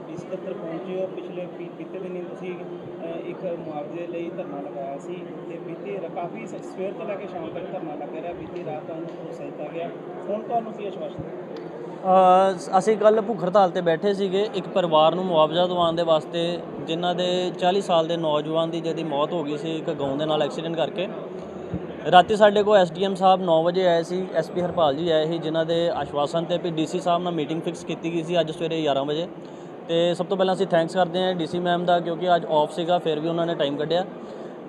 ਦਫ਼ਤਰ ਪਹੁੰਚੇ ਹੋ, ਪਿਛਲੇ ਬੀਤੇ ਦਿਨੀ ਤੁਸੀਂ ਇੱਕ ਮੁਆਵਜ਼ੇ ਲਈ ਧਰਨਾ ਲਗਾਇਆ ਸੀ ਤੇ ਬੀਤੀ ਕਾਫੀ ਸਵੇਰ ਤੋਂ ਲੈ ਕੇ ਸ਼ਾਮ ਤੱਕ ਧਰਨਾ ਲੱਗਿਆ ਰਿਹਾ, ਬੀਤੀ ਰਾਤ ਤੁਹਾਨੂੰ ਭਰੋਸਾ ਗਿਆ। ਹੁਣ ਤੁਹਾਨੂੰ ਕੀ ਆਸ਼ਵਾਸਨ ਅਸੀਂ ਕੱਲ ਭੁੱਖ ਹੜਤਾਲ ਤੇ ਬੈਠੇ ਸੀਗੇ, ਇੱਕ ਪਰਿਵਾਰ ਨੂੰ ਮੁਆਵਜ਼ਾ ਦਿਵਾਉਣ ਦੇ ਵਾਸਤੇ, ਜਿਨ੍ਹਾਂ ਦੇ 40 ਸਾਲ ਦੇ ਨੌਜਵਾਨ ਦੀ ਜਿਹਦੀ ਮੌਤ ਹੋ ਗਈ ਸੀ, ਇੱਕ ਗਾਉਂ ਦੇ ਨਾਲ ਐਕਸੀਡੈਂਟ ਕਰਕੇ। ਰਾਤੀ ਸਾਡੇ ਕੋਲ ਐਸਡੀਐਮ ਸਾਹਿਬ 9 ਵਜੇ ਆਏ ਸੀ ਐਸਪੀ ਹਰਪਾਲ ਜੀ ਆਏ ਸੀ, ਜਿਨ੍ਹਾਂ ਦੇ ਆਸ਼ਵਾਸਨ ਤੇ ਵੀ ਡੀਸੀ ਸਾਹਿਬ ਨਾਲ ਮੀਟਿੰਗ ਫਿਕਸ ਕੀਤੀ ਗਈ ਸੀ ਅੱਜ ਸਵੇਰੇ 11 ਵਜੇ। ਤੇ ਸਭ ਤੋਂ ਪਹਿਲਾਂ ਅਸੀਂ ਥੈਂਕਸ ਕਰਦੇ ਹਾਂ ਡੀਸੀ ਮੈਮ ਦਾ ਕਿਉਂਕਿ ਅੱਜ ਆਫ ਸੀਗਾ, ਫਿਰ ਵੀ ਉਹਨਾਂ ਨੇ ਟਾਈਮ ਕੱਢਿਆ।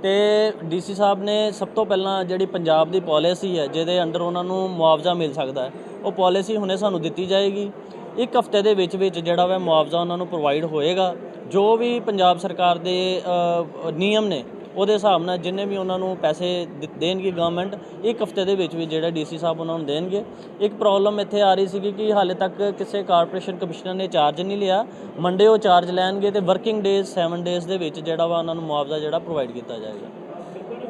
ਤੇ ਡੀਸੀ ਸਾਹਿਬ ਨੇ ਸਭ ਤੋਂ ਪਹਿਲਾਂ ਜਿਹੜੀ ਪੰਜਾਬ ਦੀ ਪਾਲਿਸੀ ਹੈ, ਜਿਹਦੇ ਅੰਡਰ ਉਹਨਾਂ ਨੂੰ ਮੁਆਵਜ਼ਾ ਮਿਲ ਸਕਦਾ ਹੈ, ਉਹ ਪਾਲਿਸੀ ਹੁਣੇ ਸਾਨੂੰ ਦਿੱਤੀ ਜਾਏਗੀ। ਇੱਕ ਹਫ਼ਤੇ ਦੇ ਵਿੱਚ ਵਿੱਚ ਜਿਹੜਾ ਵਾ ਮੁਆਵਜ਼ਾ ਉਹਨਾਂ ਨੂੰ ਪ੍ਰੋਵਾਈਡ ਹੋਏਗਾ, ਜੋ ਵੀ ਪੰਜਾਬ ਸਰਕਾਰ ਦੇ ਨਿਯਮ ਨੇ ਉਹਦੇ ਹਿਸਾਬ ਨਾਲ ਜਿੰਨੇ ਵੀ ਉਹਨਾਂ ਨੂੰ ਪੈਸੇ ਦਿ- ਦੇਣਗੇ ਗਵਰਨਮੈਂਟ ਇੱਕ ਹਫ਼ਤੇ ਦੇ ਵਿੱਚ ਵਿੱਚ ਜਿਹੜਾ ਡੀਸੀ ਸਾਹਿਬ ਉਹਨਾਂ ਨੂੰ ਦੇਣਗੇ। ਇੱਕ ਪ੍ਰੋਬਲਮ ਇੱਥੇ ਆ ਰਹੀ ਸੀਗੀ ਕਿ ਹਾਲੇ ਤੱਕ ਕਿਸੇ ਕਾਰਪੋਰੇਸ਼ਨ ਕਮਿਸ਼ਨਰ ਨੇ ਚਾਰਜ ਨਹੀਂ ਲਿਆ। ਮੰਡੇ ਉਹ ਚਾਰਜ ਲੈਣਗੇ ਤੇ ਵਰਕਿੰਗ ਡੇਜ਼ 7 ਡੇਜ਼ ਦੇ ਵਿੱਚ ਜਿਹੜਾ ਵਾ ਉਹਨਾਂ ਨੂੰ ਮੁਆਵਜ਼ਾ ਜਿਹੜਾ ਪ੍ਰੋਵਾਈਡ ਕੀਤਾ ਜਾਏਗਾ।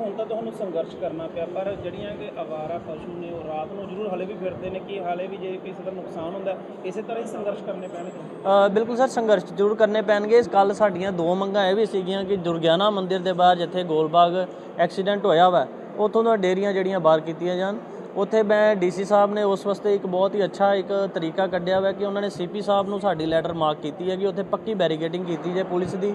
ਹੁਣ ਤਾਂ ਤੁਹਾਨੂੰ ਸੰਘਰਸ਼ ਕਰਨਾ ਪਿਆ, ਪਰ ਜਿਹੜੀਆਂ ਕਿ ਆਵਾਰਾ ਪਸ਼ੂ ਨੇ ਉਹ ਰਾਤ ਨੂੰ ਜ਼ਰੂਰ ਹਲੇ ਵੀ ਫਿਰਦੇ ਨੇ, ਕਿ ਹਾਲੇ ਵੀ ਜੇ ਕਿਸੇ ਦਾ ਨੁਕਸਾਨ ਹੁੰਦਾ, ਇਸੇ ਤਰ੍ਹਾਂ ਹੀ ਸੰਘਰਸ਼ ਕਰਨੇ ਪੈਣਗੇ? ਬਿਲਕੁਲ ਸਰ, ਸੰਘਰਸ਼ ਜ਼ਰੂਰ ਕਰਨੇ ਪੈਣਗੇ। ਇਸ ਕੱਲ ਸਾਡੀਆਂ ਦੋ ਮੰਗਾਂ ਇਹ ਵੀ ਸੀਗੀਆਂ ਕਿ ਦੁਰਗਿਆਨਾ ਮੰਦਿਰ ਦੇ ਬਾਹਰ ਜਿੱਥੇ ਗੋਲਬਾਗ ਐਕਸੀਡੈਂਟ ਹੋਇਆ ਵਾ, ਉੱਥੋਂ ਦਾ ਡੇਰੀਆਂ ਜਿਹੜੀਆਂ ਬਾਹਰ ਕੀਤੀਆਂ ਜਾਣ। ਉੱਥੇ ਮੈਂ ਡੀਸੀ ਸਾਹਿਬ ਨੇ ਉਸ ਵਾਸਤੇ ਇੱਕ ਬਹੁਤ ਹੀ ਅੱਛਾ ਇੱਕ ਤਰੀਕਾ ਕੱਢਿਆ ਹੋਇਆ ਕਿ ਉਹਨਾਂ ਨੇ ਸੀਪੀ ਸਾਹਿਬ ਨੂੰ ਸਾਡੀ ਲੈਟਰ ਮਾਰਕ ਕੀਤੀ ਹੈ ਕਿ ਉੱਥੇ ਪੱਕੀ ਬੈਰੀਕੇਡਿੰਗ ਕੀਤੀ ਜਾਏ ਪੁਲਿਸ ਦੀ,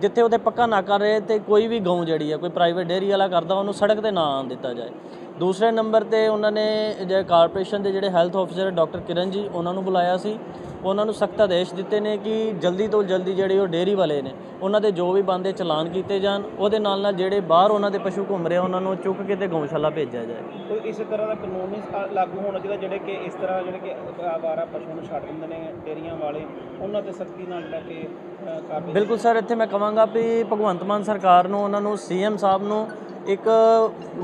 ਜਿੱਥੇ ਉੱਥੇ ਪੱਕਾ ਨਾ ਕਰ ਰਹੇ ਤੇ ਕੋਈ ਵੀ ਗਊ ਜਿਹੜੀ ਹੈ ਕੋਈ ਪ੍ਰਾਈਵੇਟ ਡੇਅਰੀ ਵਾਲਾ ਕਰਦਾ, ਉਹਨੂੰ ਸੜਕ ਤੇ ਨਾ ਆਉਣ ਦਿੱਤਾ ਜਾਏ। ਦੂਸਰੇ ਨੰਬਰ ਤੇ ਉਹਨਾਂ ਨੇ ਜੇ ਕਾਰਪੋਰੇਸ਼ਨ ਦੇ ਜਿਹੜੇ ਹੈਲਥ ਆਫੀਸਰ ਡਾਕਟਰ ਕਿਰਨ ਜੀ ਉਹਨਾਂ ਨੂੰ ਬੁਲਾਇਆ ਸੀ। ਉਹਨਾਂ ਨੂੰ ਸਖਤ ਆਦੇਸ਼ ਦਿੱਤੇ ਨੇ ਕਿ ਜਲਦੀ ਤੋਂ ਜਲਦੀ ਜਿਹੜੇ ਉਹ ਡੇਅਰੀ ਵਾਲੇ ਨੇ ਉਹਨਾਂ ਦੇ ਜੋ ਵੀ ਬੰਦੇ ਚਲਾਨ ਕੀਤੇ ਜਾਣ ਉਹਦੇ ਨਾਲ ਨਾਲ ਜਿਹੜੇ ਬਾਹਰ ਉਹਨਾਂ ਦੇ ਪਸ਼ੂ ਘੁੰਮ ਰਹੇ ਉਹਨਾਂ ਨੂੰ ਚੁੱਕ ਕੇ ਤੇ ਗਊਸ਼ਾਲਾ ਭੇਜਿਆ ਜਾਏ। ਕੋਈ ਇਸੇ ਤਰ੍ਹਾਂ ਦਾ ਕਾਨੂੰਨ ਨਹੀਂ ਲਾਗੂ ਹੋਣਾ ਚਾਹੀਦਾ ਜਿਹੜੇ ਕਿ ਇਸ ਤਰ੍ਹਾਂ ਜਿਹੜੇ ਕਿ ਆਵਾਰਾ ਪਸ਼ੂ ਨੂੰ ਛੱਡ ਦਿੰਦੇ ਨੇ ਡੇਰੀਆਂ ਵਾਲੇ ਉਹਨਾਂ ਤੇ ਸਖਤੀ ਨਾਲ ਜਿਹੜਾ ਕਿ ਬਿਲਕੁਲ ਸਰ ਇੱਥੇ ਮੈਂ ਕਹਾਂਗਾ ਵੀ ਭਗਵੰਤ ਮਾਨ ਸਰਕਾਰ ਨੂੰ ਉਹਨਾਂ ਨੂੰ ਸੀਐਮ ਸਾਹਿਬ ਨੂੰ ਇੱਕ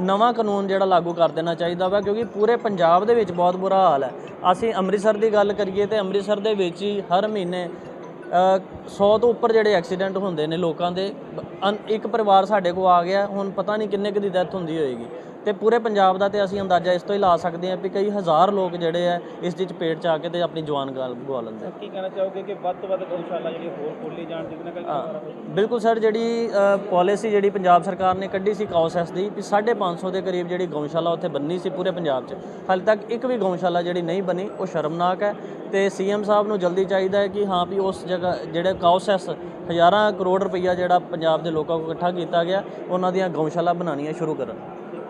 ਨਵਾਂ ਕਾਨੂੰਨ ਜਿਹੜਾ ਲਾਗੂ ਕਰ ਦੇਣਾ ਚਾਹੀਦਾ ਵਾ, ਕਿਉਂਕਿ ਪੂਰੇ ਪੰਜਾਬ ਦੇ ਵਿੱਚ ਬਹੁਤ ਬੁਰਾ ਹਾਲ ਹੈ। ਅਸੀਂ ਅੰਮ੍ਰਿਤਸਰ ਦੀ ਗੱਲ ਕਰੀਏ ਤੇ ਅੰਮ੍ਰਿਤਸਰ ਦੇ ਵਿੱਚ ਹੀ ਹਰ ਮਹੀਨੇ 100 ਤੋਂ ਉੱਪਰ ਜਿਹੜੇ ਐਕਸੀਡੈਂਟ ਹੁੰਦੇ ਨੇ ਲੋਕਾਂ ਦੇ ਇੱਕ ਪਰਿਵਾਰ ਸਾਡੇ ਕੋਲ ਆ ਗਿਆ, ਹੁਣ ਪਤਾ ਨਹੀਂ ਕਿੰਨੇ ਕੁ ਦੀ ਡੈਥ ਹੁੰਦੀ ਹੋਏਗੀ। ਤੇ ਪੂਰੇ ਪੰਜਾਬ ਦਾ ਤੇ ਅਸੀਂ ਅੰਦਾਜ਼ਾ ਇਸ ਤੋਂ ਹੀ ਲਾ ਸਕਦੇ ਹਾਂ ਵੀ ਕਈ ਹਜ਼ਾਰ ਲੋਕ ਜਿਹੜੇ ਆ ਇਸ ਦੀ ਚਪੇਟ ਚ ਆ ਕੇ ਤੇ ਆਪਣੀ ਜਾਨ ਗਲ ਗਵਾ ਲੈਂਦੇ। ਕੀ ਕਹਿਣਾ ਚਾਹੋਗੇ ਕਿ ਵੱਧ ਤੋਂ ਵੱਧ ਗਊਸ਼ਾਲਾ ਜਿਹੜੀ ਹੋਰ ਖੋਲੀ ਜਾਣ ਜਿਹਦੇ ਨਾਲ ਕਿ ਪਸ਼ੂ ਬਿਲਕੁਲ ਸਰ ਜਿਹੜੀ ਪਾਲਿਸੀ ਜਿਹੜੀ ਪੰਜਾਬ ਸਰਕਾਰ ਨੇ ਕੱਢੀ ਸੀ ਕਾਉਸੈਸ ਦੀ ਵੀ 550 ਦੇ ਕਰੀਬ ਜਿਹੜੀ ਗਊਸ਼ਾਲਾ ਉੱਥੇ ਬੰਨੀ ਸੀ ਪੂਰੇ ਪੰਜਾਬ 'ਚ ਹਾਲੇ ਤੱਕ ਇੱਕ ਵੀ ਗਊਸ਼ਾਲਾ ਜਿਹੜੀ ਨਹੀਂ ਬਣੀ ਉਹ ਸ਼ਰਮਨਾਕ ਹੈ ਤੇ ਸੀਐਮ ਸਾਹਿਬ ਨੂੰ ਜਲਦੀ ਚਾਹੀਦਾ ਹੈ ਕਿ ਹਾਂ ਵੀ ਉਸ ਜਗ੍ਹਾ ਜਿਹੜੇ ਕਾਉਸੈਸ ਹਜ਼ਾਰਾਂ ਕਰੋੜ ਰੁਪਈਆ ਜਿਹੜਾ ਪੰਜਾਬ ਦੇ ਲੋਕਾਂ ਕੋਲ ਇਕੱਠਾ ਕੀਤਾ ਗਿਆ ਉਹਨਾਂ ਦੀਆਂ ਗਊਸ਼ਾਲਾ ਬਣਾਉਣੀਆਂ ਸ਼ੁਰੂ ਕਰਨ